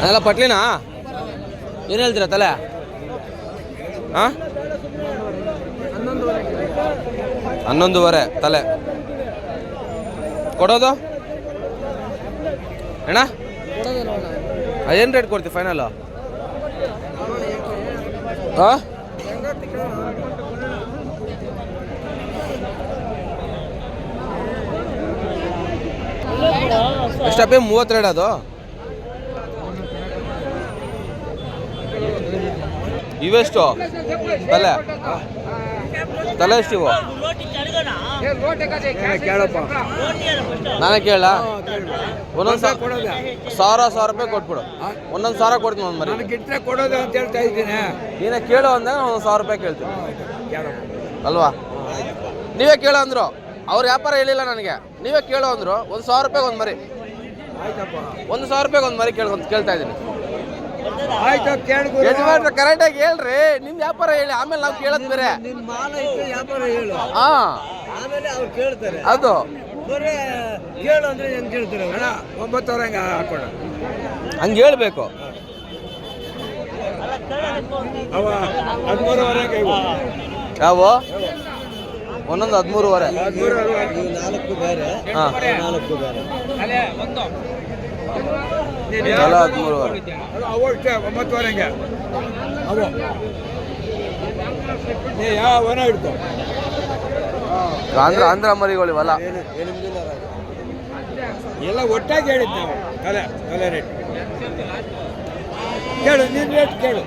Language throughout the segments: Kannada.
ಅದೆಲ್ಲ ಪಟ್ಲಿನಾ? ಏನು ಹೇಳ್ತೀರಾ ತಲೆ? ಹಾಂ ಹನ್ನೊಂದುವರೆ ತಲೆ. ಕೊಡೋದು? ಅಣ್ಣ? ಏನು ರೇಟ್ ಕೊಡ್ತೀವಿ ಫೈನಲ್ಲು ಹಾಂ ಎಷ್ಟಪ್ಪಿ ಮೂವತ್ತೆರಡು ಅದು? ಇವೆಷ್ಟು? ತಲೆ? ತಲೆ ಎಷ್ಟಿವು? ನಾನೇ ಕೇಳ. ಒಂದೊಂದು ಸಾವಿರ ಸಾವಿರ ರೂಪಾಯಿ ಕೊಟ್ಬಿಡು. ಒಂದೊಂದು ಸಾವಿರ ಕೊಡ್ತೀನಿ ಒಂದು ಮರಿ. ಕೊಡೋದು ಅಂತ ಹೇಳ್ತಾ ಇದ್ದೀನಿ ನೀನೇ ಕೇಳು ಅಂದಾಗ ಸಾವಿರ ರೂಪಾಯಿ ಕೇಳ್ತೀನಿ. ಅಲ್ವಾ? ನೀವೇ ಕೇಳು ಅಂದ್ರು. ಅವ್ರ ವ್ಯಾಪಾರ ಹೇಳಿಲ್ಲ ನನಗೆ. ನೀವೇ ಕೇಳೋ ಅಂದ್ರು. ಒಂದು ಸಾವಿರ ರೂಪಾಯಿಗೆ ಒಂದು ಮರಿ. ಒಂದು ಸಾವಿರ ರೂಪಾಯಿಗೆ ಒಂದು ಮರಿ ಕೇಳ್ಕೊಂತ ಕೇಳ್ತಾ ಇದ್ದೀನಿ. ಆಯ್ತು ಕೇಳ್ಗುರು ಯಜಮಾನ್ರ ಕರೆಕ್ಟಾಗಿ ಹೇಳ್ರಿ. ನಿಮ್ ವ್ಯಾಪಾರ ಹೇಳಿ ಆಮೇಲೆ ನಾವು ಕೇಳೋದ್ ಬೇರೆ. ನಿಮ್ಮ ಮಾಲ ಇಟ್ಟು ವ್ಯಾಪಾರ ಹೇಳು. ಹಾ. ಆಮೇಲೆ ಅವ್ರು ಕೇಳ್ತಾರೆ. ಅದು. ಬರೇ ಕೇಳು ಅಂದ್ರೆ ಹೆಂಗ್ ಕೇಳ್ತಾರೆ ಅಣ್ಣ ಒಂಬತ್ತುವರೆ ಹಂಗೆ ಹಾಕೋಣ ಹಂಗೆ ಹೇಳ್ಬೇಕು. ಅವ ಹದಿಮೂರುವರೆ ಯಾವ? ಒಂದೊಂದು ಹದಿಮೂರುವರೆ. ನಾಲ್ಕು ಬೇರೆ. ನಾಲ್ಕು ಬೇರೆ. ಎಲ್ಲ ಹದಿಮೂರುವರೆ ಅವು ಅಷ್ಟೇ ಒಂಬತ್ತುವರೆ ಹಂಗೆ ಅವು ನೀ ಯಾವ ವನ ಹಿಡ್ಕೊ ಆಂಧ್ರ ಆಂಧ್ರ ಮರಿಗಳು ಇವೆಲ್ಲ ಎಲ್ಲ ಒಟ್ಟಾಗಿ ಹೇಳಿದ್ದು ನಾವು ತಲೆ ತಲೆ ರೇಟ್ ಕೇಳು ನಿನ್ನ ರೇಟ್ ಕೇಳು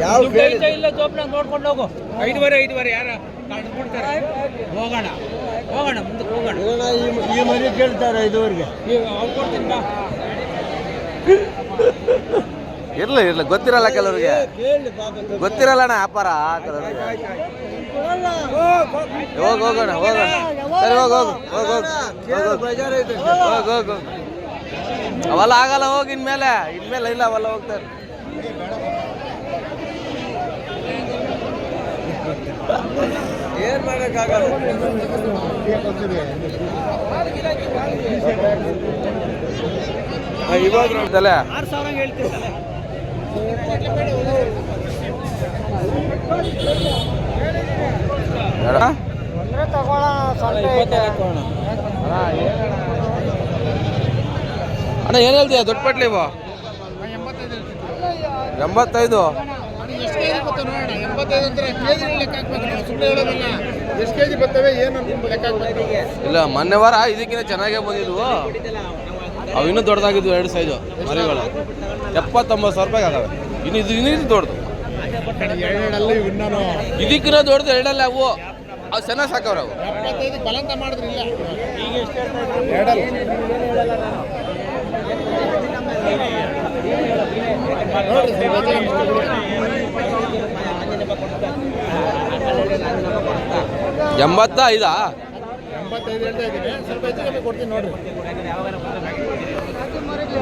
ಯಾವ ಇಲ್ಲ ನೋಡ್ಕೊಂಡು ಹೋಗು ಐದುವರೆ ಐದುವರೆ ಹೋಗೋಣ ಹೋಗೋಣ ಹೋಗೋಣ ಈ ಮನೆ ಕೇಳ್ತಾರೆ ಐದುವರೆಗೆ ಇರ್ಲಿ ಇರ್ಲಿ ಗೊತ್ತಿರಲ್ಲ ಕೆಲವರಿಗೆ ಕೇಳಿ ಪಾಪ ಗೊತ್ತಿರಲ್ಲ ಅಣ್ಣ ವ್ಯಾಪಾರ ಕೆಲವರಿಗೆ ಹೋಗ್ ಹೋಗೋಣ ಹೋಗೋಣ ಸರಿ ಹೋಗ್. ಅವೆಲ್ಲ ಆಗಲ್ಲ ಹೋಗಿ ಇನ್ಮೇಲೆ. ಇನ್ಮೇಲೆ ಇಲ್ಲ ಅವೆಲ್ಲ ಹೋಗ್ತಾರೆ ಏನ್ ಮಾಡಕ್ಕಾಗಲ್ಲ ಇವಾಗ ಆರು ಸಾವಿರ ಅಣ್ಣ ಏನು ಹೇಳ್ತೀಯ? ದೊಡ್ಡ ಪಟ್ಲಿ ಇವು. ಎಂಬತ್ತೈದು? ಇಲ್ಲ ಮೊನ್ನೆ ವಾರ ಇದಕ್ಕಿಂತ ಚೆನ್ನಾಗೇ ಬಂದಿದ್ವು. ಅವು ಇನ್ನೂ ದೊಡ್ಡದಾಗಿದ್ವು ಎರಡು ಸೈಜು ಮರಿಗಳು. ಎಪ್ಪತ್ತೊಂಬತ್ತು ಸಾವಿರ ರೂಪಾಯಿ ಆಗವೆ. ಇನ್ನು ಇದು ಇನ್ನೂ ದೊಡ್ಡದು. ಇದಕ್ಕಿಂತ ದೊಡ್ಡದು ಎರಡಲ್ಲ ಅವು. ಅವು ಚೆನ್ನಾಗಿ ಸಾಕವ್ರೆ ಅವು ಎಪ್ಪತ್ತೈದು ಬಲಂತ ಮಾಡಿದ್ರೆ ಇಲ್ಲ ಈಗ ಎಷ್ಟು ಎರಡಲ್ಲ ನೋಡ್ರಿ ಸ್ವಲ್ಪ ಹೆಚ್ಚು ಕಮ್ಮಿ ಎಂಬತ್ತ ಐದಾ ಎಂಬತ್ತೈದು? ಹೇಳ್ತಾ ಇದ್ದೀನಿ ಸ್ವಲ್ಪ ಹೆಚ್ಚು ಕಮ್ಮಿ ಕೊಡ್ತೀನಿ ನೋಡ್ರಿ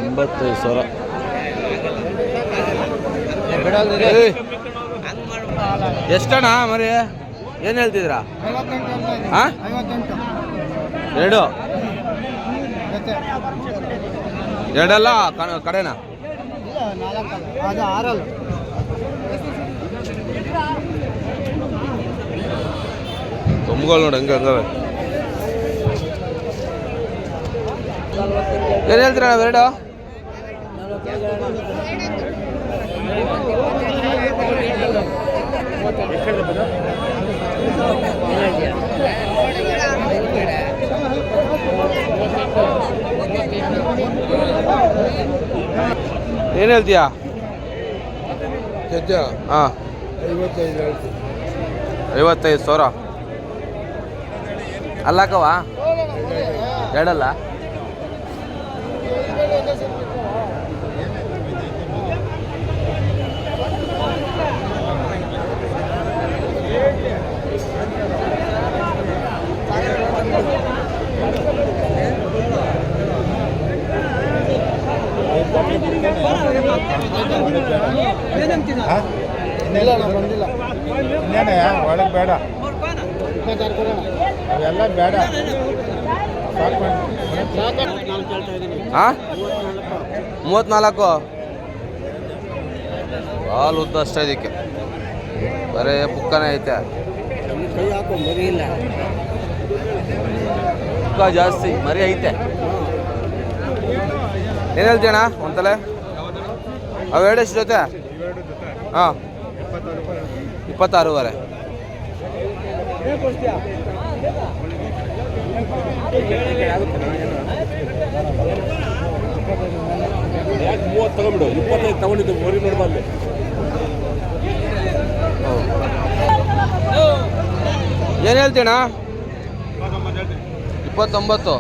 ಎಂಬತ್ತೈದು ಸಾವಿರ. ಏಯ್. ಎಷ್ಟಣ್ಣ ಮರಿ? ಏನು ಹೇಳ್ತಿದ್ರ ಹಾ ಎರಡು. ಎರಡಲ್ಲ ಕಡೆನ? ಕೊಂಬುಗಳು ನೋಡಿ ಹಂಗೆ ಹಂಗವೆ. ಏನು ಹೇಳ್ತೀರಾ ಎರಡು? ಏನು ಹೇಳ್ತೀಯಾ? ಹಾಂ. ಐವತ್ತೈದು ಸಾವಿರ? ಅಲ್ಲಾಕವಾ ಎರಡಲ್ಲ? ಇಲ್ಲ ನಾನು ಬಂದಿಲ್ಲ. ಇನ್ನೇನೆ ಒಳಗೆ ಬೇಡ. ಅವೆಲ್ಲ ಬೇಡ. ಹಾಂ ಮೂವತ್ತ್ನಾಲ್ಕು ಹಾಲು ಉದ್ದ ಅಷ್ಟೇ ಇದಕ್ಕೆ. ಬರೇ ಪುಕ್ಕನೇ ಐತೆ. ಕೈ ಹಾಕೋ ಮರಿ ಇಲ್ಲ ಪುಕ್ಕ ಜಾಸ್ತಿ ಮರಿ ಐತೆ. ಏನು ಹೇಳ್ತೀಯಣ್ಣ ಒಂತಲೆ ಅವೆರಡು ಎಷ್ಟು ಜೊತೆ. ಹಾಂ. ಇಪ್ಪತ್ತಾರೂವರೆ. ಮೂವತ್ತು ತಗೊಂಬಿಡು ಇಪ್ಪತ್ತೈದು ತಗೊಂಡಿದ್ದು ಮೋರಿ ನೋಡ್ಬಲ್ಲಿ ಏನು ಹೇಳ್ತೀಯಣ್ಣ? ಇಪ್ಪತ್ತೊಂಬತ್ತು.